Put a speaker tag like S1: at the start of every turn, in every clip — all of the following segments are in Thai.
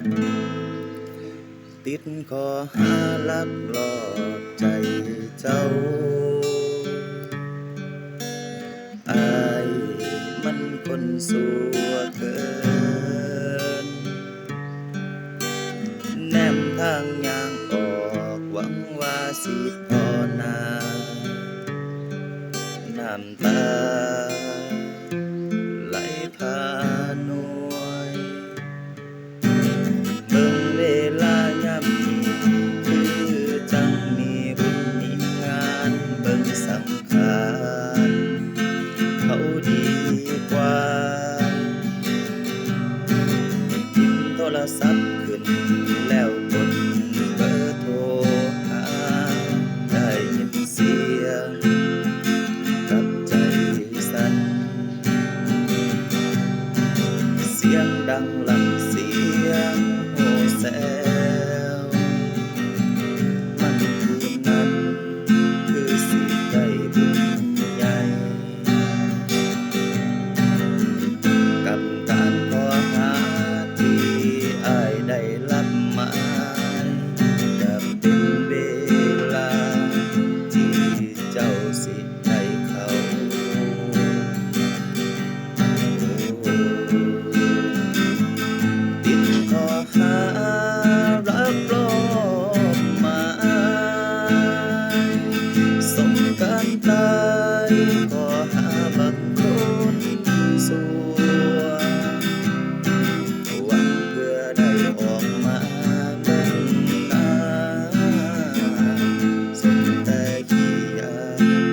S1: ติดขอหาลักหลอบใจเจ้าอายมันคนสัวเกิน แนมทางยางออกหวังว่าสิพอนา น้ำตา รศัพท์ขึ้น แล้วกดเบอร์โทรหา ได้ยินเสียง กับใจสั่นเสียงดังลังเสียงโหแส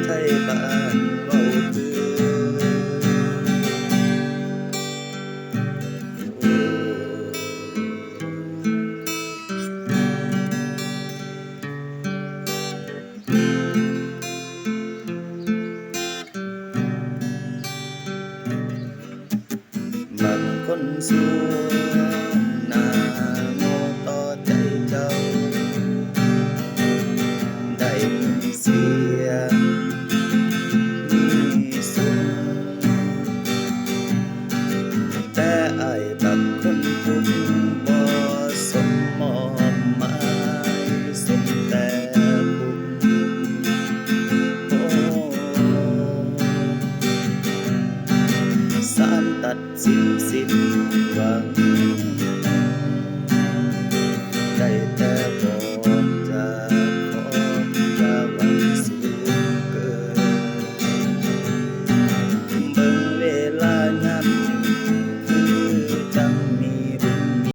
S1: ไทยบ้านเว้าคือบางคนสัว อายบักคนทุกบ่สมมอมมาสมแต่บุญโอ้สารตัดสินสิ้น